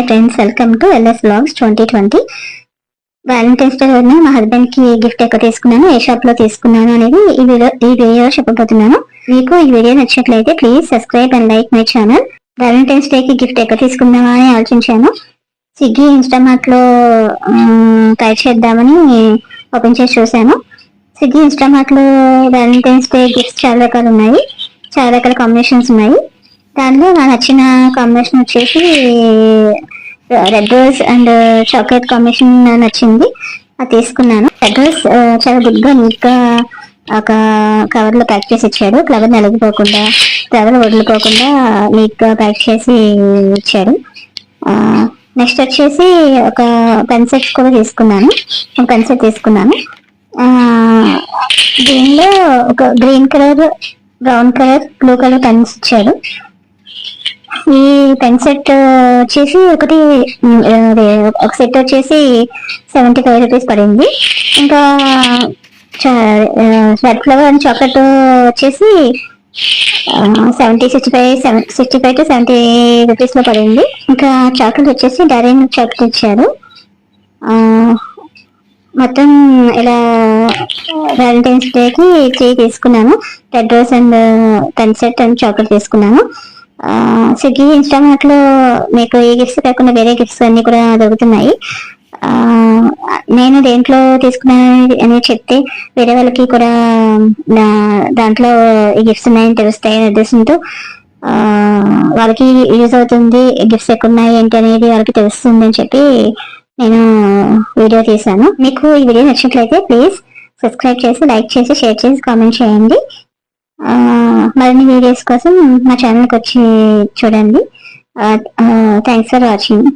Hi friends welcome to LS blogs twenty twenty valentine's day రోజున మా హస్బెండ్కి gift ఎక్కడ తీసుకున్నాను ఏ షాప్లో తీసుకున్నాను అనేది ఈ వీడియో ఈ వీడియోలో చెప్పబోతున్నాను. మీకు ఈ వీడియో నచ్చినట్లయితే please subscribe and like my channel valentine's day కి గిఫ్ట్ ఎక్కడ తీసుకుందామా అని ఆలోచించాను. స్విగ్గీ ఇన్స్టామార్ట్లో ట్రై చేద్దామని ఓపెన్ చేసి చూశాను. స్విగ్గీ ఇన్స్టామార్ట్లో వ్యాలంటైన్స్ డే గిఫ్ట్స్ చాలా రకాలు ఉన్నాయి. చాలా రకాల కాంబినేషన్స్ ఉన్నాయి. దానిలో నాకు నచ్చిన కాంబినేషన్ వచ్చేసి red rose and chocolate combination నచ్చింది. అది తీసుకున్నాను. రెడ్ రోజ్ uh, చాలా గుడ్గా నీట్గా ఒక కవర్లో ప్యాక్ చేసి ఇచ్చాడు. ఫ్లవర్ నలిగిపోకుండా ఫ్లవర్ వదిలిపోకుండా నీట్గా ప్యాక్ చేసి ఇచ్చాడు. నెక్స్ట్ వచ్చేసి ఒక పెన్ సెట్స్ కూడా తీసుకున్నాను. పెన్సెట్ పెన్ సెట్ తీసుకున్నాను. దీనిలో ఒక green colour brown colour blue colour pens ఇచ్చాడు. ఈ పెన్ సెట్ వచ్చేసి ఒకటి ఒక సెట్ వచ్చేసి సెవెంటీ ఫైవ్ రూపీస్ పడింది. ఇంకా రెడ్ ఫ్లవర్ అండ్ చాక్లెట్ వచ్చేసి seventy sixty five seven sixty five to seventy రూపీస్లో పడింది. ఇంకా చాక్లెట్ వచ్చేసి డైరీ చాక్లెట్ ఇచ్చారు. మొత్తం ఇలా వ్యాలంటైన్స్ డేకి త్రీ తీసుకున్నాను. Red rose and pen set and chocolate తీసుకున్నాను. స్విగ్గీ ఇన్స్టామార్ట్లో మీకు ఈ గిఫ్ట్స్ కాకుండా వేరే గిఫ్ట్స్ అన్ని కూడా దొరుకుతున్నాయి. నేను దేంట్లో తీసుకున్నాను అని చెప్తే వేరే వాళ్ళకి కూడా నా దాంట్లో ఈ గిఫ్ట్స్ ఉన్నాయని తెలుస్తాయి అనే ఉద్దేశంతో వాళ్ళకి యూజ్ అవుతుంది గిఫ్ట్స్ ఎక్కువ ఉన్నాయి ఏంటి అనేది వాళ్ళకి తెలుస్తుంది అని చెప్పి నేను వీడియో తీశాను. మీకు ఈ వీడియో నచ్చినట్లయితే ప్లీజ్ సబ్స్క్రైబ్ చేసి లైక్ చేసి షేర్ చేసి కామెంట్ చేయండి. ఆ, మరిన్ని వీడియోస్ కోసం మా ఛానల్కి వచ్చి చూడండి. Thanks for watching